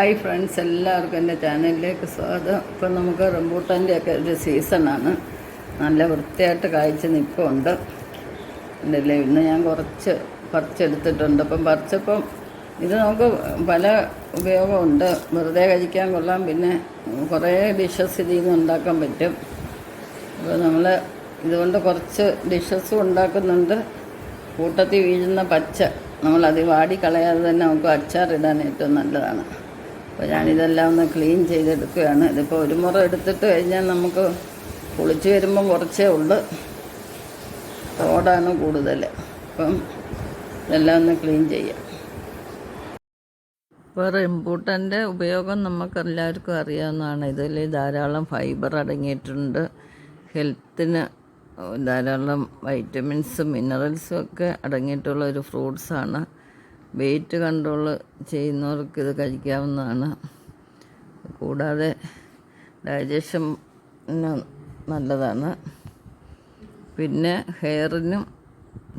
Hi friends എല്ലാവർക്കും എന്റെ ചാനലിലേക്ക് സ്വാഗതം. ഇപ്പം നമുക്ക് റംബൂട്ടാന്റെ ഒക്കെ ഒരു സീസണാണ്. നല്ല വൃത്തിയായിട്ട് കാഴ്ച നിൽപ്പുണ്ട്. ഉണ്ടല്ലേ ഇന്ന് ഞാൻ കുറച്ച് പറിച്ചെടുത്തിട്ടുണ്ട്. അപ്പം പറിച്ചപ്പം ഇത് നമുക്ക് പല ഉപയോഗമുണ്ട്. വെറുതെ കഴിക്കാൻ കൊള്ളാം പിന്നെ കുറേ ഡിഷസ് ഇതിൽ നിന്ന് ഉണ്ടാക്കാൻ പറ്റും. അപ്പോൾ നമ്മൾ ഇതുകൊണ്ട് കുറച്ച് ഡിഷസും ഉണ്ടാക്കുന്നുണ്ട്. കൂട്ടത്തിൽ വീഴുന്ന പച്ച. നമ്മളത് വാടി കളയാതെ തന്നെ നമുക്ക് അച്ചാറിടാൻ ഏറ്റവും നല്ലതാണ്. അപ്പോൾ ഞാനിതെല്ലാം ഒന്ന് ക്ലീൻ ചെയ്തെടുക്കുകയാണ്. ഇതിപ്പോൾ ഒരു മുറ എടുത്തിട്ട് കഴിഞ്ഞാൽ നമുക്ക് കുളിച്ച് വരുമ്പം കുറച്ചേ ഉള്ളു. തോടാണ് കൂടുതൽ. അപ്പം ഇതെല്ലാം ഒന്ന് ക്ലീൻ ചെയ്യാം. ഇപ്പോൾ റെമ്പൂട്ടന്റെ ഉപയോഗം നമുക്ക് എല്ലാവർക്കും അറിയാവുന്നതാണ്. ഇതിൽ ധാരാളം ഫൈബർ അടങ്ങിയിട്ടുണ്ട്. ഹെൽത്തിന് ധാരാളം വൈറ്റമിൻസും മിനറൽസും ഒക്കെ അടങ്ങിയിട്ടുള്ള ഒരു ഫ്രൂട്ട്സാണ്. വെയിറ്റ് കൺട്രോൾ ചെയ്യുന്നവർക്ക് ഇത് കഴിക്കാവുന്നതാണ്. കൂടാതെ ഡൈജഷൻ നല്ലതാണ്. പിന്നെ ഹെയറിനും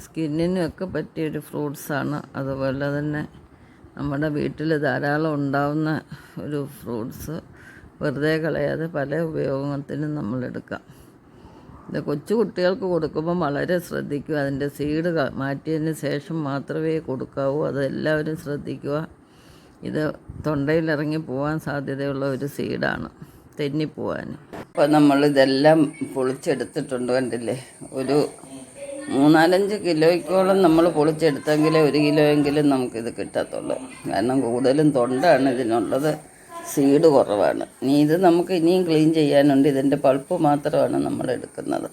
സ്കിന്നിനും ഒക്കെ പറ്റിയൊരു ഫ്രൂട്ട്സാണ് അതുപോലെ തന്നെ നമ്മുടെ വീട്ടിൽ ധാരാളം ഉണ്ടാവുന്ന ഒരു ഫ്രൂട്ട്സ് വെറുതെ കളയാതെ പല ഉപയോഗത്തിനും നമ്മൾ എടുക്കാം. ഇത് കൊച്ചു കുട്ടികൾക്ക് കൊടുക്കുമ്പോൾ വളരെ ശ്രദ്ധിക്കുക. അതിന്റെ സീഡ് മാറ്റിയതിന് ശേഷം മാത്രമേ കൊടുക്കാവൂ. അതെല്ലാവരും ശ്രദ്ധിക്കുക. ഇത് തൊണ്ടയിലിറങ്ങി പോകാൻ സാധ്യതയുള്ള ഒരു സീഡാണ് തെന്നിപ്പോവാൻ. അപ്പോൾ നമ്മളിതെല്ലാം പൊളിച്ചെടുത്തിട്ടുണ്ട് കണ്ടില്ലേ? ഒരു മൂന്നാലഞ്ച് കിലോയ്ക്കോളം നമ്മൾ പൊളിച്ചെടുത്തെങ്കിലേ ഒരു കിലോയെങ്കിലും നമുക്കിത് കിട്ടത്തുള്ളൂ. കാരണം കൂടുതലും തൊണ്ടാണ് ഇതിനുള്ളത്. സീഡ് കുറവാണ്. ഇനി ഇത് നമുക്ക് ഇനിയും ക്ലീൻ ചെയ്യാനുണ്ട്. ഇതിന്റെ പൾപ്പ് മാത്രമാണ് നമ്മൾ എടുക്കുന്നത്.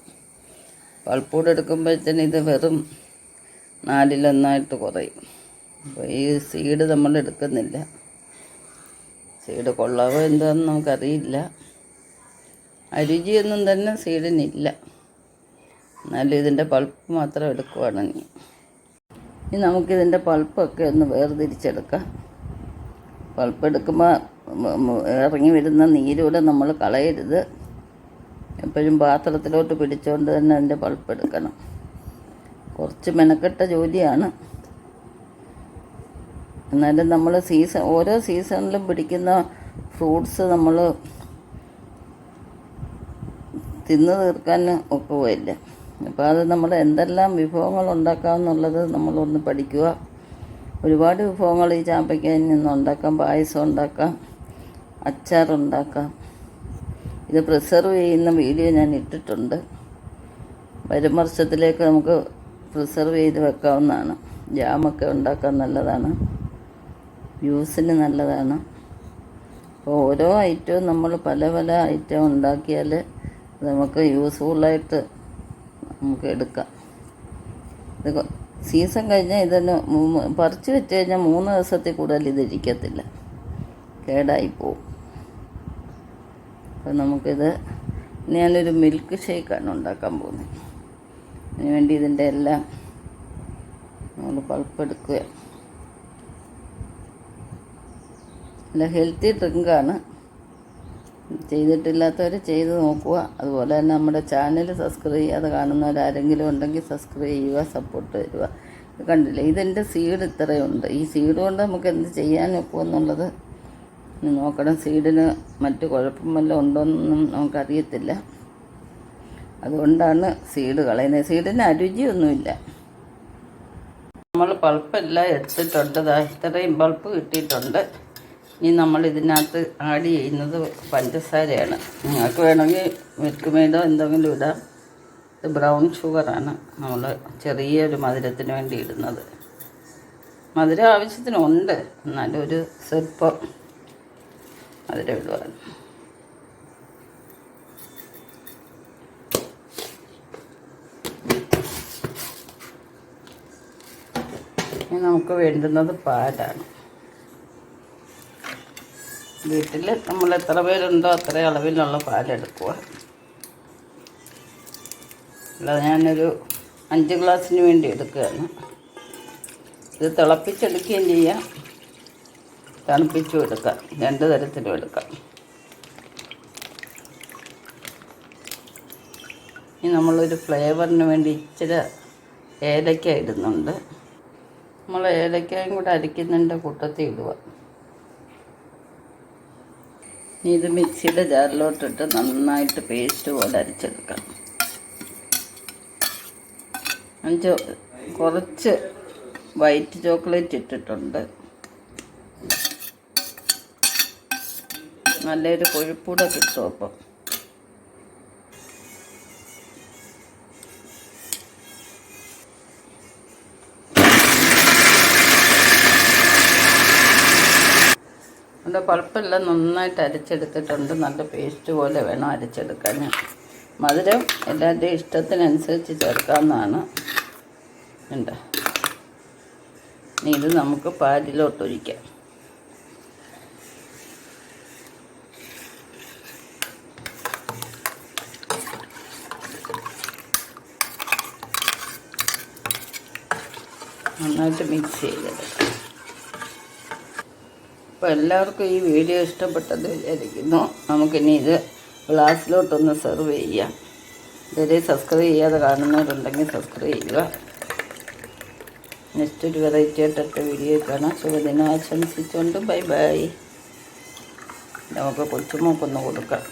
പൾപ്പൂടെ എടുക്കുമ്പോഴത്തേന് ഇത് വെറും നാലിലൊന്നായിട്ട് കുറയും. അപ്പോൾ ഈ സീഡ് നമ്മൾ എടുക്കുന്നില്ല. സീഡ് കൊള്ളാവോ എന്താണെന്ന് നമുക്കറിയില്ല. അരുചിയൊന്നും തന്നെ സീഡിനില്ല. എന്നാലും ഇതിന്റെ പൾപ്പ് മാത്രം എടുക്കുവാണ് ഇനി. ഇനി നമുക്കിതിന്റെ പൾപ്പൊക്കെ ഒന്ന് വേർതിരിച്ചെടുക്കാം. പൾപ്പ് എടുക്കുമ്പോൾ ഇറങ്ങി വരുന്ന നീരൂടെ നമ്മൾ കളയരുത്. എപ്പോഴും പാത്രത്തിലോട്ട് പിടിച്ചുകൊണ്ട് തന്നെ അതിന്റെ പൾപ്പ് എടുക്കണം. കുറച്ച് മെനക്കെട്ട ജോലിയാണ്. എന്നാലും നമ്മൾ സീസൺ ഓരോ സീസണിലും പിടിക്കുന്ന ഫ്രൂട്ട്സ് നമ്മൾ തിന്നു തീർക്കാൻ ഒക്കുമില്ല അപ്പോൾ അത് നമ്മൾ എന്തെല്ലാം വിഭവങ്ങൾ ഉണ്ടാക്കാമെന്നുള്ളത് നമ്മളൊന്ന് പഠിക്കുക. ഒരുപാട് വിഭവങ്ങൾ ഈ ചാമ്പയ്ക്കയിൽ നിന്ന് ഉണ്ടാക്കാം പായസം ഉണ്ടാക്കാം. അച്ചാറുണ്ടാക്കാം. ഇത് പ്രിസർവ് ചെയ്യുന്ന വീഡിയോ ഞാൻ ഇട്ടിട്ടുണ്ട്. വരും വർഷത്തിലേക്ക് നമുക്ക് പ്രിസർവ് ചെയ്ത് വെക്കാവുന്നതാണ്. ജാമൊക്കെ ഉണ്ടാക്കാൻ നല്ലതാണ്. ജ്യൂസിന് നല്ലതാണ്. അപ്പോൾ ഓരോ ഐറ്റവും നമ്മൾ പല പല ഐറ്റം ഉണ്ടാക്കിയാൽ നമുക്ക് യൂസ്ഫുള്ളായിട്ട് നമുക്ക് എടുക്കാം. ഇത് സീസൺ കഴിഞ്ഞാൽ ഇതിന് പറിച്ച് വെച്ച് കഴിഞ്ഞാൽ മൂന്ന് ദിവസത്തിൽ കൂടുതൽ ഇതിരിക്കത്തില്ല. കേടായി പോവും. അപ്പം നമുക്കിത് ഞാനൊരു മിൽക്ക് ഷേക്കാണ് ഉണ്ടാക്കാൻ പോകുന്നത് അതിന് വേണ്ടി ഇതിന്റെ എല്ലാം നമ്മൾ പൾപ്പെടുക്കുക നല്ല ഹെൽത്തി ഡ്രിങ്കാണ് ചെയ്തിട്ടില്ലാത്തവർ ചെയ്ത് നോക്കുക. അതുപോലെ തന്നെ നമ്മുടെ ചാനൽ സബ്സ്ക്രൈബ് ചെയ്യാതെ കാണുന്നവരാരെങ്കിലും ഉണ്ടെങ്കിൽ സബ്സ്ക്രൈബ് ചെയ്യുക സപ്പോർട്ട് തരിക. കണ്ടില്ലേ? ഇതെന്റെ സീഡ് ഇത്രയുണ്ട്. ഈ സീഡ് കൊണ്ട് നമുക്ക് എന്ത് ചെയ്യാൻ ഒക്കുമെന്നുള്ളത് നോക്കണം. സീഡിന് മറ്റു കുഴപ്പം വല്ലതും ഉണ്ടോയെന്നൊന്നും നമുക്കറിയത്തില്ല. അതുകൊണ്ടാണ് സീഡ് കളയുന്നത് സീഡിന് അരുചിയൊന്നുമില്ല. നമ്മൾ പൾപ്പെല്ലാം എടുത്തിട്ടുണ്ട്. ഇത്രയും പൾപ്പ് കിട്ടിയിട്ടുണ്ട്. ഇനി നമ്മൾ ഇതിനകത്ത് ആഡ് ചെയ്യുന്നത് പഞ്ചസാരയാണ്. നിങ്ങൾക്ക് വേണമെങ്കിൽ മിൽക്ക് മെയ്ഡോ എന്തെങ്കിലും ഇടാം. ഇത് ബ്രൗൺ ഷുഗറാണ് നമ്മൾ ചെറിയൊരു മധുരത്തിന് വേണ്ടി ഇടുന്നത്. മധുരം ആവശ്യത്തിനുണ്ട്. എന്നാലും ഒരു സ്വല്പം മധുരം ഉള്ളു ഇനി നമുക്ക് വേണ്ടുന്നത് പാലാണ്. വീട്ടിൽ നമ്മൾ എത്ര പേരുണ്ടോ അത്ര അളവിലുള്ള പാലെടുക്കുക അല്ല ഞാനൊരു അഞ്ച് ഗ്ലാസ്സിന് വേണ്ടി എടുക്കുകയാണ്. ഇത് തിളപ്പിച്ചെടുക്കുകയും ചെയ്യാം. തണുപ്പിച്ചും എടുക്കാം. രണ്ട് തരത്തിലും എടുക്കാം. ഇനി നമ്മളൊരു ഫ്ലേവറിന് വേണ്ടി ഇച്ചിരി ഏലക്ക ഇടുന്നുണ്ട്. നമ്മൾ ഏലക്കയും കൂടെ അരിക്കുന്നതിന്റെ കൂട്ടത്തിൽ ഇടുക. ഇനി ഇത് മിക്സിയുടെ ജാറിലോട്ടിട്ട് നന്നായിട്ട് പേസ്റ്റ് പോലെ അരച്ചെടുക്കാം. അഞ്ച് കുറച്ച് വൈറ്റ് ചോക്ലേറ്റ് ഇട്ടിട്ടുണ്ട്. നല്ലൊരു കൊഴുപ്പൂടെ കിട്ടും അപ്പം. അതുകൊണ്ട് പൾപ്പെല്ലാം നന്നായിട്ട് അരച്ചെടുത്തിട്ടുണ്ട്. നല്ല പേസ്റ്റ് പോലെ വേണം അരച്ചെടുക്കാൻ. മധുരം എല്ലാവരുടെയും ഇഷ്ടത്തിനനുസരിച്ച് ചേർക്കാവുന്നതാണ്. ഉണ്ട്. ഇത് നമുക്ക് പാലിലോട്ടൊഴിക്കാം നന്നായിട്ട് മിക്സ് ചെയ്തെടുക്കാം അപ്പോൾ എല്ലാവർക്കും ഈ വീഡിയോ ഇഷ്ടപ്പെട്ടത് വിചാരിക്കുന്നു. നമുക്കിനി ഇത് ഗ്ലാസ്സിലോട്ടൊന്ന് സെർവ് ചെയ്യാം. ഇതുവരെ സബ്സ്ക്രൈബ് ചെയ്യാതെ കാണുന്നവരുണ്ടെങ്കിൽ സബ്സ്ക്രൈബ് ചെയ്യുക. നെക്സ്റ്റ് ഒരു വെറൈറ്റി ആയിട്ടൊക്കെ വീഡിയോ കാണാം. ശുഭദിനം ആശംസിച്ചുകൊണ്ട് ബൈ ബൈ നമുക്ക് കൊച്ചുമോക്കൊന്ന് കൊടുക്കാം.